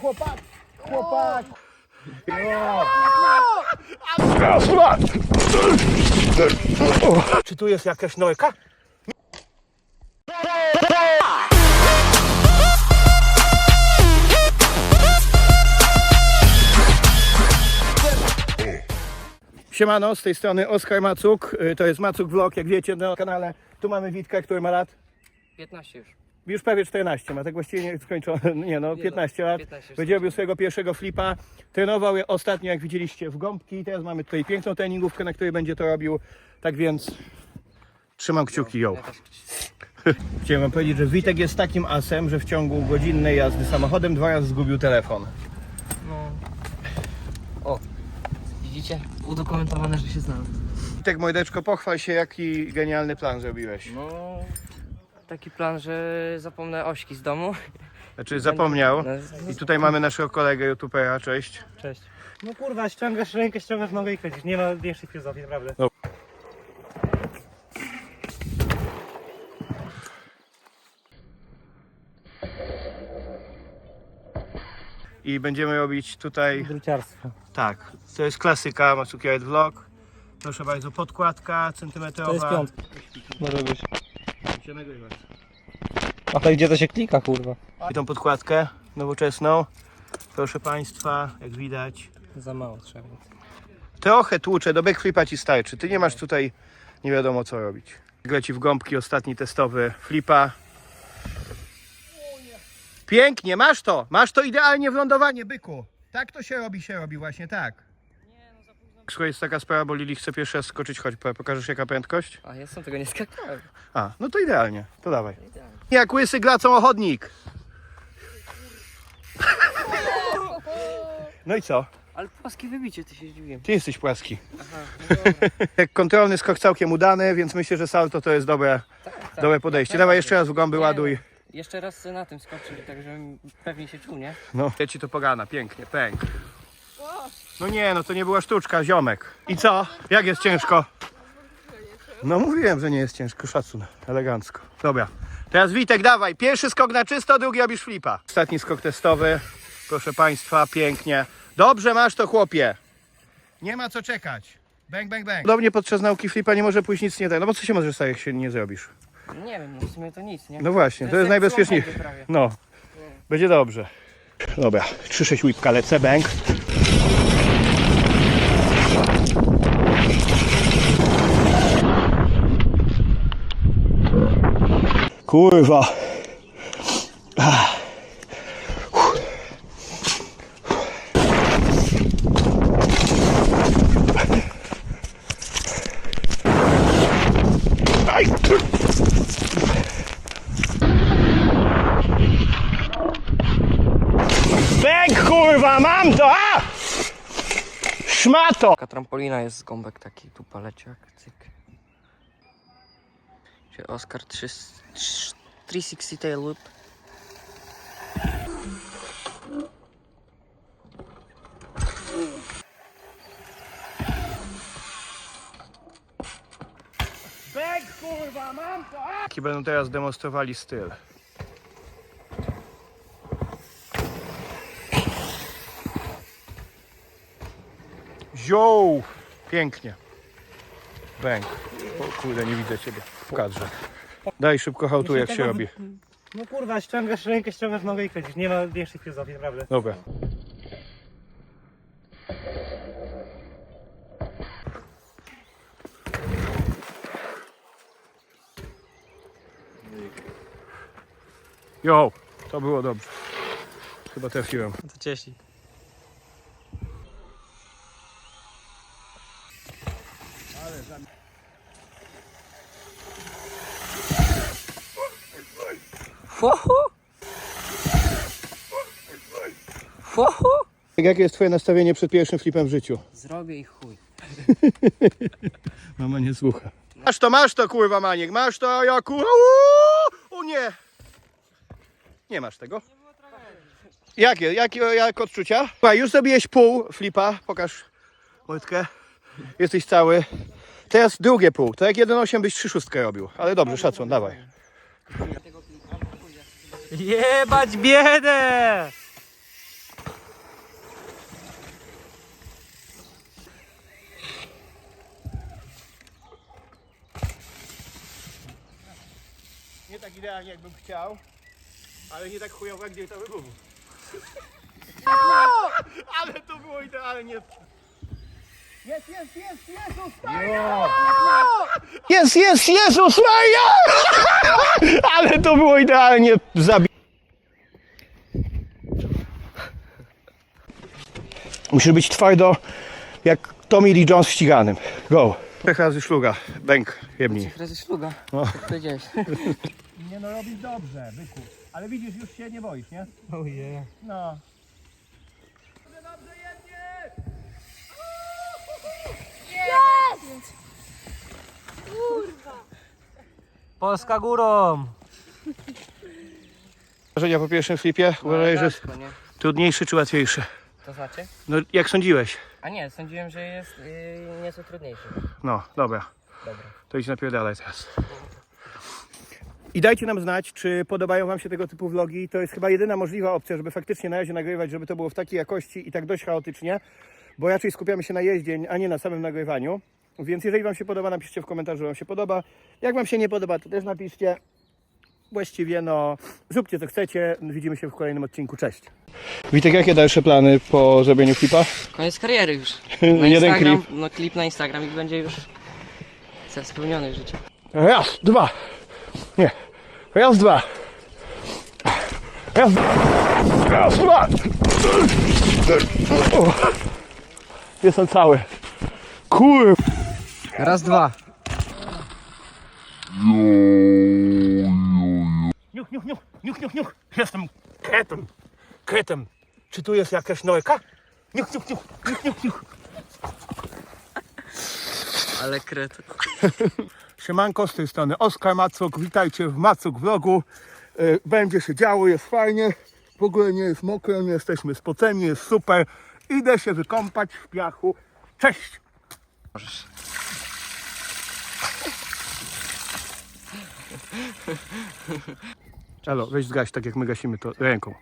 Chłopak! Chłopak! Czy tu jest jakaś nojka? Siemano, z tej strony Oskar Macuk. Y, To jest Macuk Vlog, jak wiecie na kanale. Tu mamy Witka, który ma lat 15 już. Już prawie 14 ma, tak właściwie nie skończone, nie no, 15 lat. 15 już Będzie robił swojego pierwszego flipa. Trenował je ostatnio, jak widzieliście, w gąbki. Teraz mamy tutaj piękną treningówkę, na której będzie to robił. Tak więc trzymam kciuki, ją. Chciałem wam powiedzieć, że Witek jest takim asem, że w ciągu godzinnej jazdy samochodem dwa razy zgubił telefon. No. O, widzicie? Udokumentowane, że się znam. Witek, mojdeczko, pochwal się, jaki genialny plan zrobiłeś. No, taki plan, że zapomnę ośki z domu. Znaczy zapomniał. No, I tutaj mamy naszego kolegę youtubera, cześć. Cześć. No kurwa, ściągasz rękę, ściągasz nogę i kręcisz. Nie ma większej filozofii, naprawdę. I będziemy robić tutaj Druciarstwo. Tak, to jest klasyka Masukiet Vlog. Proszę bardzo, podkładka centymetrowa. To jest piątka. Może być. Się nagrywać. A to gdzie to się klika, kurwa? I tą podkładkę nowoczesną. Proszę Państwa, jak widać. Za mało trzeba. Trochę tłucze, do backflipa Ci starczy. Ty nie masz tutaj nie wiadomo co robić. Leci w gąbki ostatni testowy flipa. Pięknie, masz to! Masz to idealnie w lądowanie, byku. Tak to się robi, się robi właśnie tak. Słuchaj, jest taka sprawa, bo Lili chce pierwszy raz skoczyć, chodź, pokażesz jaka prędkość? A ja sam tego nie skakałem. A, no to idealnie, to dawaj. Idealnie. Jak łysy glacą ochotnik. No i co? Ale płaskie wybicie, ty się zdziwiłem. Ty jesteś płaski. Aha, no dobra. Jak kontrolny skok całkiem udany, więc myślę, że salto to jest dobre, tak, tak. dobre podejście. Dawaj jeszcze raz w gąby Nie, ładuj. Jeszcze raz na tym skoczył, tak żebym pewnie się czuł, nie? No. Ja ci to pogana, pięknie, pęk. No nie, no to nie była sztuczka, ziomek. I co? Jak jest ciężko? No mówiłem, że nie jest ciężko, szacun, elegancko. Dobra, teraz Witek, dawaj, pierwszy skok na czysto, drugi robisz flipa. Ostatni skok testowy, proszę Państwa, pięknie. Dobrze masz to, chłopie. Nie ma co czekać. Bang, bang, bang. Podobnie podczas nauki flipa nie może pójść nic nie da. No bo co się może stać, jak się nie zrobisz? Nie wiem, no w sumie to nic, nie? No właśnie, to jest jak najbezpieczniejsze. No, będzie dobrze. Dobra, 3-6 łipka lecę, bang. Kurwa. Bang, kurwa, mam to! A! Szmato! Taka trampolina jest z gąbek taki, tu paleciak, cyk. Czy Oscar 3, 360 tail whip. Bang, kurwa, mam to! Jaki będą teraz demonstrowali styl. Zioł! Pięknie. Bang. O kurde, nie widzę ciebie w kadrze. Daj szybko hałtu, jak się tego- robi. No kurwa, ściągasz rękę, ściągasz nogę i kręcisz. Nie ma większej filozofii, naprawdę. Dobra. Jo, to było dobrze. Chyba trafiłem. No to cieśli. Jakie jest twoje nastawienie przed pierwszym flipem w życiu? Zrobię i chuj. Mama nie słucha. Masz to, masz to, kurwa Maniek, masz to, ja kurwa, o nie. Nie masz tego? Jakie, jakie, jak odczucia? Słuchaj, już zrobiłeś pół flipa, pokaż Wojtkę. Jesteś cały. Teraz drugie pół, to jak 1,8 byś 3 szóstkę robił. Ale dobrze, szacun, dawaj. Jebać biedę! Nie tak idealnie jakbym chciał, ale nie tak chujowo jak gdzie to by było. No! ale to było idealnie. Jest, jest, jest, Jezus Maria! Jest, jest, Jezus Maria! Ale to było idealnie zabi... Musisz być twardo jak Tommy Lee Jones w ściganym. Go. Trzech razy szluga. Bęk, jebnij. Razy szluga, No. jak powiedziałeś. Nie no, robisz dobrze, byku. Ale widzisz, już się nie boisz, nie? Ojej. No. Polska górą! Wrażenia po pierwszym flipie? Uważaj, że jest Elegancko, nie? trudniejszy czy łatwiejszy? To znaczy? No, jak sądziłeś? A nie, sądziłem, że jest yy, nieco trudniejszy. No, dobra. Dobra. To idź napierdalaj teraz. I dajcie nam znać, czy podobają Wam się tego typu vlogi. To jest chyba jedyna możliwa opcja, żeby faktycznie na razie nagrywać, żeby to było w takiej jakości i tak dość chaotycznie, bo raczej skupiamy się na jeździe, a nie na samym nagrywaniu. Więc jeżeli Wam się podoba, napiszcie w komentarzu, że Wam się podoba. Jak Wam się nie podoba, to też napiszcie. Właściwie no, zróbcie co chcecie. Widzimy się w kolejnym odcinku. Cześć. Witek, jakie dalsze plany po zrobieniu klipa? Koniec kariery już. Jeden Na Instagram, klip. no klip na Instagram i będzie już spełniony w życiu. Raz, dwa. Nie. Raz, dwa. Raz, raz, dwa. Jestem cały. Kur... Raz, dwa. Niuch, niuch, niuch, niuch, niuch, niuch. Jestem kretem. Kretem. Czy tu jest jakaś nojka? Niuch, niuch, niuch, niuch, niuch, niuch. Ale kret. Siemanko, z tej strony Oskar Macuk. Witajcie w Macuk Vlogu. E, Będzie się działo, jest fajnie. W ogóle nie jest mokro, nie jesteśmy spoceni, jest super. Idę się wykąpać w piachu. Cześć! Możesz. Elo, weź zgaś tak jak my gasimy to ręką.